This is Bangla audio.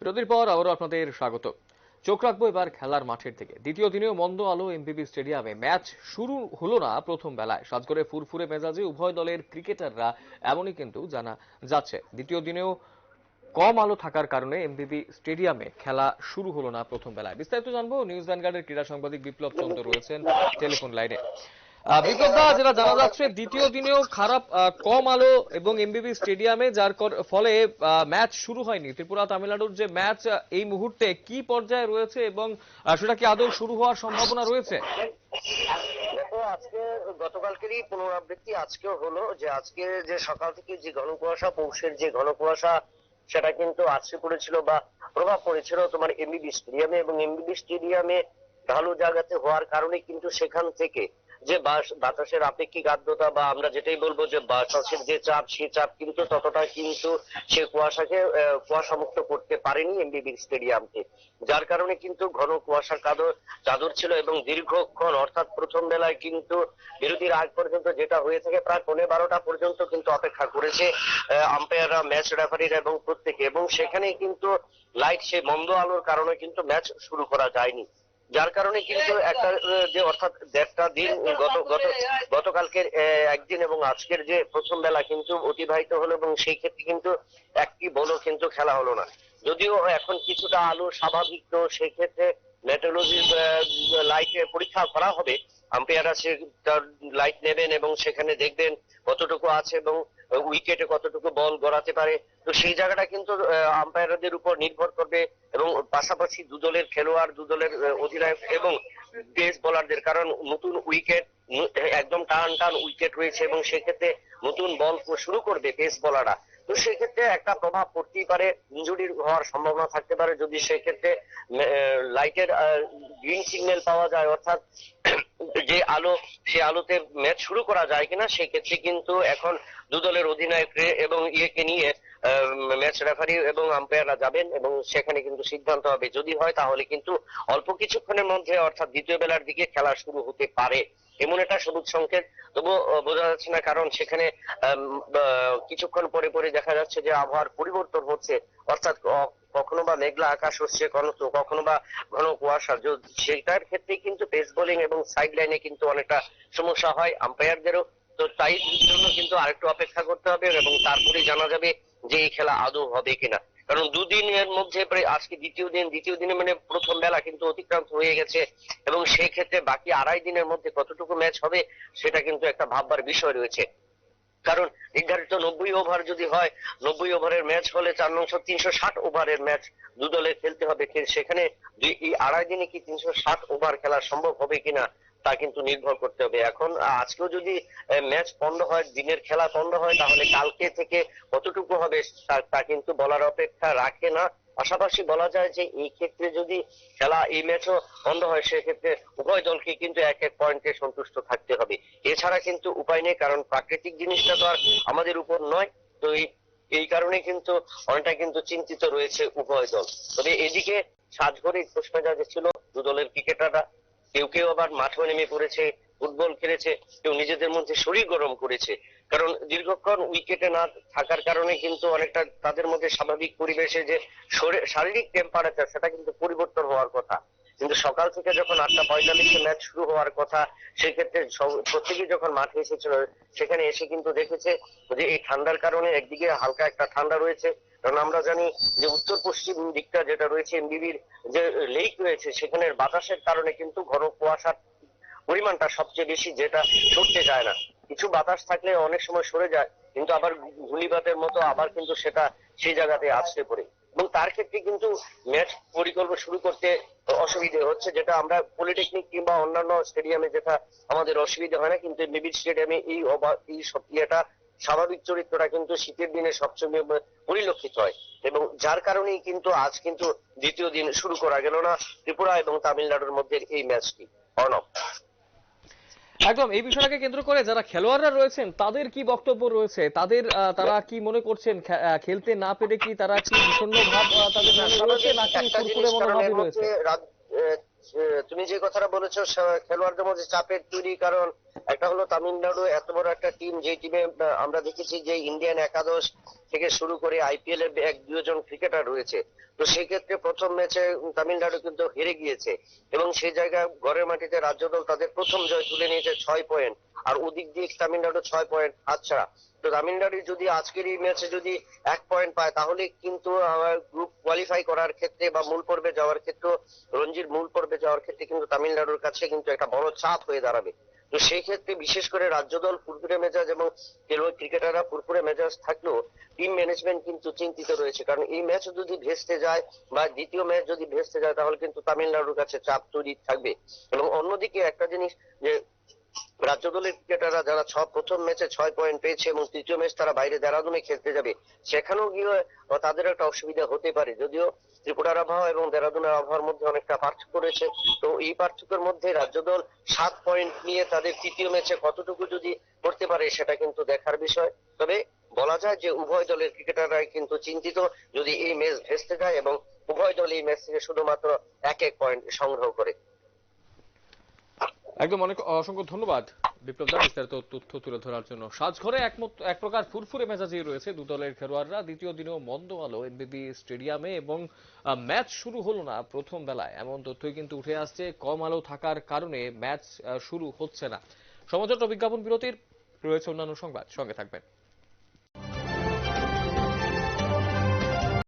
বিরতির পর আবারও আপনাদের স্বাগত। চোখ রাখব এবার খেলার মাঠের দিকে। দ্বিতীয় দিনেও মন্দ আলো এমবিবি স্টেডিয়ামে। ম্যাচ শুরু হলো না প্রথম বেলায়। সাজগরে ফুরফুরে মেজাজে উভয় দলের ক্রিকেটাররা এমনই কিন্তু জানা যাচ্ছে। দ্বিতীয় দিনেও কম আলো থাকার কারণে এমবিবি স্টেডিয়ামে খেলা শুরু হলো না প্রথম বেলায়। বিস্তারিত জানব। নিউজ ভ্যানগার্ডের ক্রীড়া সাংবাদিক বিপ্লব চন্দ্র রয়েছেন টেলিফোন লাইনে। আহ, বিপ্লব দা যেটা জানা যাচ্ছে দ্বিতীয় দিনেও খারাপ কম আলো এবং এমবিবি স্টেডিয়ামে যার ফলে ম্যাচ শুরু হয়নি। ত্রিপুরা তামিলনাড়ুর যে ম্যাচ এই মুহূর্তে কি পর্যায়ে রয়েছে এবং সেটা কি আদৌ শুরু হওয়ার সম্ভাবনা রয়েছে? আজকে গতকালকেরই পুনরাবৃত্তি আজকেও হলো যে আজকে যে সকাল থেকে যে ঘন কুয়াশা পৌষের যে ঘন কুয়াশা সেটা কিন্তু আছড়ে পড়েছিল বা প্রভাব পড়েছিল তোমার এমবিবি স্টেডিয়ামে এবং এমবিবি স্টেডিয়ামে ঢালু জায়গাতে হওয়ার কারণে কিন্তু সেখান থেকে যে বাতাসের আপেক্ষিক আর্দ্রতা বা আমরা যেটাই বলব যে বাতাসের যে চাপ সেই চাপ কিন্তু ততটা কিন্তু সে কুয়াশাকে কুয়াশামুক্ত করতে পারেনি এমবিবি স্টেডিয়ামকে। যার কারণে কিন্তু ঘন কুয়াশার কাদর চাদর ছিল এবং দীর্ঘক্ষণ, অর্থাৎ প্রথম বেলায় কিন্তু বিরতির আগ পর্যন্ত যেটা হয়ে থাকে প্রায় পৌনে বারোটা পর্যন্ত কিন্তু অপেক্ষা করেছে আম্পায়াররা ম্যাচ রেফারিরা এবং প্রত্যেকে। এবং সেখানে কিন্তু লাইট সেই মন্দ আলোর কারণে কিন্তু ম্যাচ শুরু করা যায়নি। যার কারণে কিন্তু একটা যে অর্থাৎ দেড়টা দিন গত গত গতকালকের একদিন এবং আজকের যে প্রথম বেলা কিন্তু অতিবাহিত হলো এবং সেই ক্ষেত্রে কিন্তু একটি বলও কিন্তু খেলা হলো না। যদিও এখন কিছুটা আলো স্বাভাবিক তো সেক্ষেত্রে মেট্রোলজি লাইটে পরীক্ষা করা হবে। আম্পায়ার আছে তার লাইট নেবেন এবং সেখানে দেখবেন কতটুকু আছে এবং উইকেটে কতটুকু বল গড়াতে পারে, তো সেই জায়গাটা কিন্তু আম্পায়ারদের উপর নির্ভর করবে এবং পাশাপাশি দু দলের খেলোয়াড়, দু দলের অধিনায়ক এবং পেস বোলারদের কারণ নতুন উইকেট একদম টান টান উইকেট রয়েছে এবং সেক্ষেত্রে নতুন বল শুরু করবে পেস বলাররা তো সেক্ষেত্রে একটা প্রভাব পড়তেই পারে ইঞ্জুরি হওয়ার সম্ভাবনা থাকতে পারে। যদি সেক্ষেত্রে লাইটের গ্রিন সিগন্যাল পাওয়া যায়, অর্থাৎ যে আলো, সে আলোতে ম্যাচ শুরু করা যায় কিনা, সেক্ষেত্রে কিন্তু এখন দু দলের অধিনায়ক এবং ইয়েকে নিয়ে ম্যাচ রেফারি এবং আম্পায়াররা যাবেন এবং সেখানে কিন্তু সিদ্ধান্ত হবে। যদি হয়, তাহলে কিন্তু অল্প কিছুক্ষণের মধ্যে, অর্থাৎ দ্বিতীয় বেলার দিকে খেলা শুরু হতে পারে। এমন একটা সবুজ সংকেত। তবু বোঝা যাচ্ছে না কারণ সেখানে কিছুক্ষণ পরে পরে দেখা যাচ্ছে যে আবহাওয়ার পরিবর্তন হচ্ছে। অর্থাৎ কখনো বা মেঘলা আকাশ হচ্ছে, কখনো- বা ঘন কুয়াশা। সেটার ক্ষেত্রে কিন্তু পেস বোলিং এবং সাইড লাইনে কিন্তু অনেকটা সমস্যা হয় আম্পায়ারদেরও তো তাই জন্য কিন্তু আরেকটু অপেক্ষা করতে হবে এবং তারপরেই জানা যাবে যে এই খেলা আদৌ হবে কিনা। কারণ দুদিনের মধ্যে প্রায় আজকে দ্বিতীয় দিন, দ্বিতীয় দিনে মানে প্রথম বেলা কিন্তু অতিক্রান্ত হয়ে গেছে এবং সেই ক্ষেত্রে বাকি আড়াই দিনের মধ্যে কতটুকু ম্যাচ হবে সেটা কিন্তু একটা ভাববার বিষয় রয়েছে। কারণ নির্ধারিত নব্বই ওভার যদি হয়, নব্বই ওভারের ম্যাচ হলে চার নংশ তিনশো ষাট ওভারের ম্যাচ দু দলে খেলতে হবে। সেখানে এই আড়াই দিনে কি তিনশো ষাট ওভার খেলা সম্ভব হবে কিনা, তা কিন্তু নির্ভর করতে হবে। এখন আজকেও যদি ম্যাচ বন্ধ হয়, দিনের খেলা বন্ধ হয়, তাহলে কালকে থেকে কতটুকু হবে তা কিন্তু বলার অপেক্ষা রাখে না। পাশাপাশি বলা যায় যে এই ক্ষেত্রে যদি খেলা এই ম্যাচও বন্ধ হয়, সেক্ষেত্রে উভয় দলকে কিন্তু এক এক পয়েন্টে সন্তুষ্ট থাকতে হবে। এছাড়া কিন্তু উপায় নেই, কারণ প্রাকৃতিক জিনিসটা তো আর আমাদের উপর নয়। তো এই এই কারণে কিন্তু অনেকটা কিন্তু চিন্তিত রয়েছে উভয় দল। তবে এদিকে সাজঘরে খোঁজমেজাজে ছিল দু দলের ক্রিকেটাররা। কেউ কেউ আবার মাঠে নেমে পড়েছে ফুটবল খেলেছে, কেউ নিজেদের মধ্যে শরীর গরম করেছে। কারণ দীর্ঘক্ষণ উইকেটে না থাকার কারণে কিন্তু অনেকটা তাদের মধ্যে স্বাভাবিক পরিবেশে যে শারীরিক টেম্পারেচার সেটা কিন্তু পরিবর্তন হওয়ার কথা। কিন্তু সকাল থেকে যখন আটটা পঁয়তাল্লিশে ম্যাচ শুরু হওয়ার কথা, সেক্ষেত্রে প্রত্যেকেই যখন মাঠে এসেছিল, সেখানে এসে কিন্তু দেখেছে যে এই ঠান্ডার কারণে একদিকে হালকা একটা ঠান্ডা রয়েছে। কারণ আমরা জানি যে উত্তর পশ্চিম দিকটা যেটা রয়েছে, এমবিবির যে লেক রয়েছে, সেখানের বাতাসের কারণে কিন্তু ঘন কুয়াশার পরিমাণটা সবচেয়ে বেশি যেটা সরতে যায় না। কিছু বাতাস থাকলে অনেক সময় সরে যায়, কিন্তু আবার ঘূর্ণিপাতের মতো আবার কিন্তু সেটা সেই জায়গাতে আসতে পড়ে। এবং তার ক্ষেত্রে কিন্তু ম্যাচ পরিকল্পনা শুরু করতে অসুবিধে হচ্ছে, যেটা আমরা পলিটেকনিক কিংবা অন্যান্য স্টেডিয়ামে যেটা আমাদের অসুবিধা হয় না, কিন্তু বিবির স্টেডিয়ামে এই এই ইয়েটা স্বাভাবিক চরিত্রটা কিন্তু শীতের দিনে সবচেয়ে পরিলক্ষিত হয়। এবং যার কারণেই কিন্তু আজ কিন্তু দ্বিতীয় দিন শুরু করা গেল না ত্রিপুরা এবং তামিলনাড়ুর মধ্যে এই ম্যাচটি অর্ণব একদম এই বিষয়টাকে কেন্দ্র করে যারা খেলোয়াড়রা রয়েছেন তাদের কি বক্তব্য রয়েছে? তাদের আহ, তারা কি মনে করছেন? খেলতে না পেরে কি তারা কি বিষণ্ণ ভাব তাদের মনে রয়েছে নাকি কুরকুরে মনোভাবই রয়েছে? তুমি যে কথাটা বলেছ খেলোয়াড়দের মধ্যে চাপের তৈরি কারণ একটা হলো তামিলনাড়ু, এত বড় একটা টিম যে টিমে আমরা দেখেছি যে ইন্ডিয়ান একাদশ থেকে শুরু করে আইপিএল এর এক দুজন ক্রিকেটার রয়েছে। তো সেই ক্ষেত্রে প্রথম ম্যাচে তামিলনাড়ু কিন্তু হেরে গিয়েছে এবং সেই জায়গায় ঘরের মাটিতে রাজ্য দল তাদের প্রথম জয় তুলে নিয়েছে ছয় পয়েন্ট আর ওদিক দিয়ে তামিলনাড়ু ছয় পয়েন্ট হাতছাড়া তো তামিলনাড়ু যদি আজকের এই ম্যাচে যদি এক পয়েন্ট পায়, তাহলে কিন্তু গ্রুপ কোয়ালিফাই করার ক্ষেত্রে বা মূল পর্বে যাওয়ার ক্ষেত্রে রঞ্জির মূল পর্বে যাওয়ার ক্ষেত্রে কিন্তু তামিলনাড়ুর কাছে কিন্তু একটা বড় চাপ হয়ে দাঁড়াবে। তো সেই ক্ষেত্রে বিশেষ করে রাজ্য দল ফুরফুরে মেজাজ এবং খেলোয়াড় ক্রিকেটাররা ফুরফুরে মেজাজ থাকলেও টিম ম্যানেজমেন্ট কিন্তু চিন্তিত রয়েছে। কারণ এই ম্যাচ যদি ভেস্তে যায় বা দ্বিতীয় ম্যাচ যদি ভেস্তে যায়, তাহলে কিন্তু তামিলনাড়ুর কাছে চাপ তৈরি থাকবে। এবং অন্যদিকে একটা জিনিস যে রাজ্য দলের ক্রিকেটাররা যারা ছ, প্রথম ম্যাচে ছয় পয়েন্ট পেয়েছে এবং তৃতীয় ম্যাচ তারা বাইরে দেরাদুনে খেলতে যাবে, সেখানেও গিয়ে তাদের একটা অসুবিধা হতে পারে। যদিও ত্রিপুরার আবহাওয়া এবং দেরাদুনের আবহাওয়ার মধ্যে অনেকটা পার্থক্য রয়েছে, তো এই পার্থক্যের মধ্যে রাজ্য দল সাত পয়েন্ট নিয়ে তাদের তৃতীয় ম্যাচে কতটুকু যদি করতে পারে সেটা কিন্তু দেখার বিষয়। তবে বলা যায় যে উভয় দলের ক্রিকেটাররাই কিন্তু চিন্তিত যদি এই ম্যাচ ভেস্তে যায় এবং উভয় দল এই ম্যাচ থেকে শুধুমাত্র এক এক পয়েন্ট সংগ্রহ করে। একদম অনেক অসংখ্য ধন্যবাদ। বিপ্লব দা, বিস্তারিত তথ্য তুলে ধরার জন্য। সাজঘরে একমত এক প্রকার ফুরফুরে মেজাজেই রয়েছে দু দলের খেলোয়াড়রা। দ্বিতীয় দিনেও মন্দ আলো এনবিবি স্টেডিয়ামে এবং ম্যাচ শুরু হলো না প্রথম বেলায়। এমন তথ্যই কিন্তু উঠে আসছে, কম আলো থাকার কারণে ম্যাচ শুরু হচ্ছে না। সমাজত বিজ্ঞাপন বিরতির, রয়েছে অন্যান্য সংবাদ। সঙ্গে থাকবেন।